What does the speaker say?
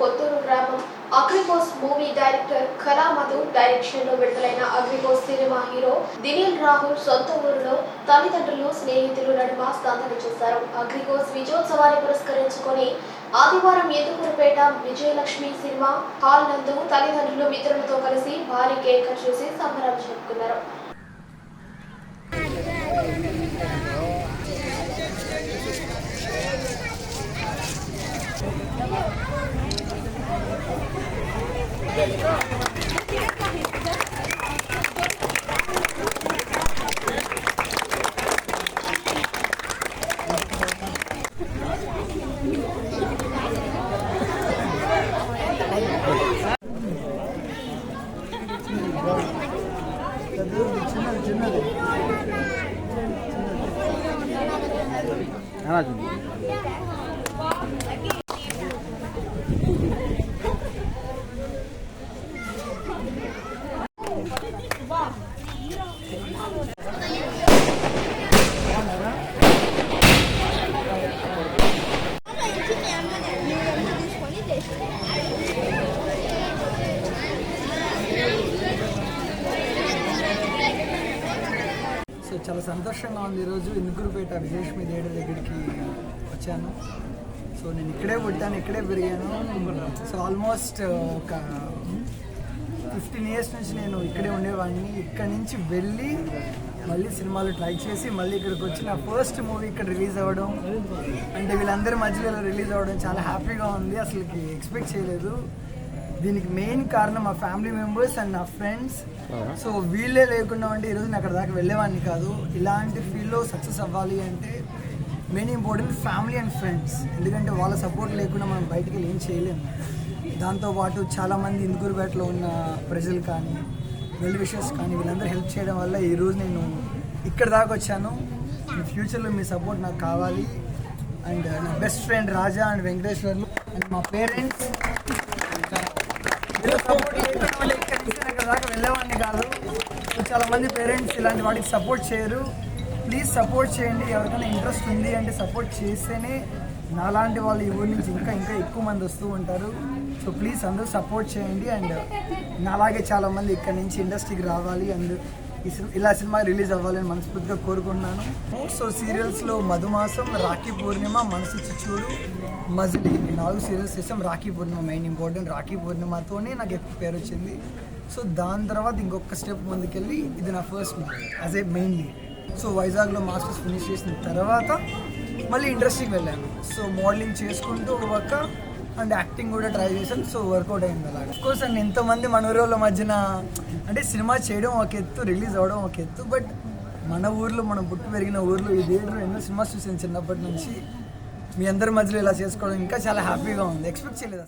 కొత్తూరు గ్రామం అగ్రిపోస్ movie director కళా మధు డైరెక్షన్లో విడుదలైన అగ్రిపోస్ సినిమా హీరో దినీల్ రాహుల్ సొంత ఊరిలో తల్లిదండ్రులు స్నేహితులు నడుమ సందడి చేశారు. అగ్రిపోస్ విజయోత్సవాన్ని పురస్కరించుకొని ఆదివారం ఎదుగురుపేట విజయలక్ష్మి సినిమా హాల్ నందు తల్లిదండ్రులు మిత్రులతో కలిసి భారీ కేక్ చేసి సంబరాలు జరుపుకున్నారు. సో చాలా సంతోషంగా ఉంది ఈరోజు. ఇందుకురుపేట విజయలక్ష్మి థియేటర్ దగ్గరికి వచ్చాను. సో నేను ఇక్కడే పుట్టాను ఇక్కడే పెరిగాను. సో ఆల్మోస్ట్ ఒక ఫిఫ్టీన్ ఇయర్స్ నుంచి నేను ఇక్కడే ఉండేవాడిని. ఇక్కడ నుంచి వెళ్ళి మళ్ళీ సినిమాలు ట్రై చేసి మళ్ళీ ఇక్కడికి వచ్చి నా ఫస్ట్ మూవీ ఇక్కడ రిలీజ్ అవ్వడం అంటే వీళ్ళందరి మధ్యలో రిలీజ్ అవ్వడం చాలా హ్యాపీగా ఉంది. అసలుకి ఎక్స్పెక్ట్ చేయలేదు. దీనికి మెయిన్ కారణం మా ఫ్యామిలీ మెంబర్స్ అండ్ నా ఫ్రెండ్స్ సో వీళ్ళే లేకుండా ఉంటే ఈరోజు నేను అక్కడ దాకా వెళ్ళేవాడిని కాదు. ఇలాంటి ఫీల్డ్లో సక్సెస్ అవ్వాలి అంటే main important family and friends ఎందుకంటే వాళ్ళ సపోర్ట్ లేకుండా మనం బయటికి వెళ్ళి ఏం చేయలేము దాంతోపాటు చాలామంది ఇందుకూరుపేటలో ఉన్న ప్రజలు కానీ వెల్ విషర్స్ కానీ వీళ్ళందరూ హెల్ప్ చేయడం వల్ల ఈరోజు నేను ఇక్కడ దాకా వచ్చాను. ఫ్యూచర్లో మీ సపోర్ట్ నాకు కావాలి. అండ్ నా best friend Raja and Venkateswarlu. And మా పేరెంట్స్ సపోర్ట్ లేకుండా ఇక్కడ నుంచి దాకా వెళ్ళేవాడిని కాదు. చాలా మంది పేరెంట్స్ ఇలాంటి వాటికి సపోర్ట్ చేయరు. ప్లీజ్ సపోర్ట్ చేయండి. ఎవరికైనా ఇంట్రెస్ట్ ఉంది అంటే సపోర్ట్ చేస్తేనే నాలాంటి వాళ్ళు ఈ ఊరి నుంచి ఇంకా ఇంకా ఎక్కువ మంది వస్తూ ఉంటారు. సో ప్లీజ్ అందరూ సపోర్ట్ చేయండి. అండ్ నాలాగే చాలా మంది ఇక్కడ నుంచి ఇండస్ట్రీకి రావాలి. అండ్ ఈ సినిమా ఇలా సినిమా రిలీజ్ అవ్వాలని మనస్ఫూర్తిగా కోరుకుంటున్నాను. సో సీరియల్స్లో మధుమాసం రాఖీ పూర్ణిమ మనసు చిచ్చూరు మజిలీ ఈ నాలుగు సీరియల్స్ చేసాం. రాఖీ పూర్ణిమ మెయిన్ ఇంపార్టెంట్ రాఖీ పూర్ణిమతోనే నాకు ఎక్కువ పేరు వచ్చింది. సో దాని తర్వాత ఇంకొక స్టెప్ ముందుకెళ్ళి ఇది నా first as a main lead so వైజాగ్లో మాస్టర్స్ ఫినిష్ చేసిన తర్వాత మళ్ళీ ఇండస్ట్రీకి వెళ్ళాను. సో మోడలింగ్ చేసుకుంటూ ఒక పక్క అండ్ యాక్టింగ్ కూడా ట్రై చేశాను. సో వర్కౌట్ అయింది అలా కోర్స్ అండ్ ఎంతమంది మన ఊరోళ్ళ మధ్యన అంటే సినిమా చేయడం ఒక ఎత్తు రిలీజ్ అవ్వడం ఒక ఎత్తు బట్ మన ఊర్లో మనం పుట్టి పెరిగిన ఊర్లో ఈ థియేటర్ ఎన్నో సినిమాస్ చూసాను చిన్నప్పటి నుంచి. మీ అందరి మధ్యలో ఇలా చేసుకోవడం ఇంకా చాలా హ్యాపీగా ఉంది. ఎక్స్పెక్ట్ చేయలేదు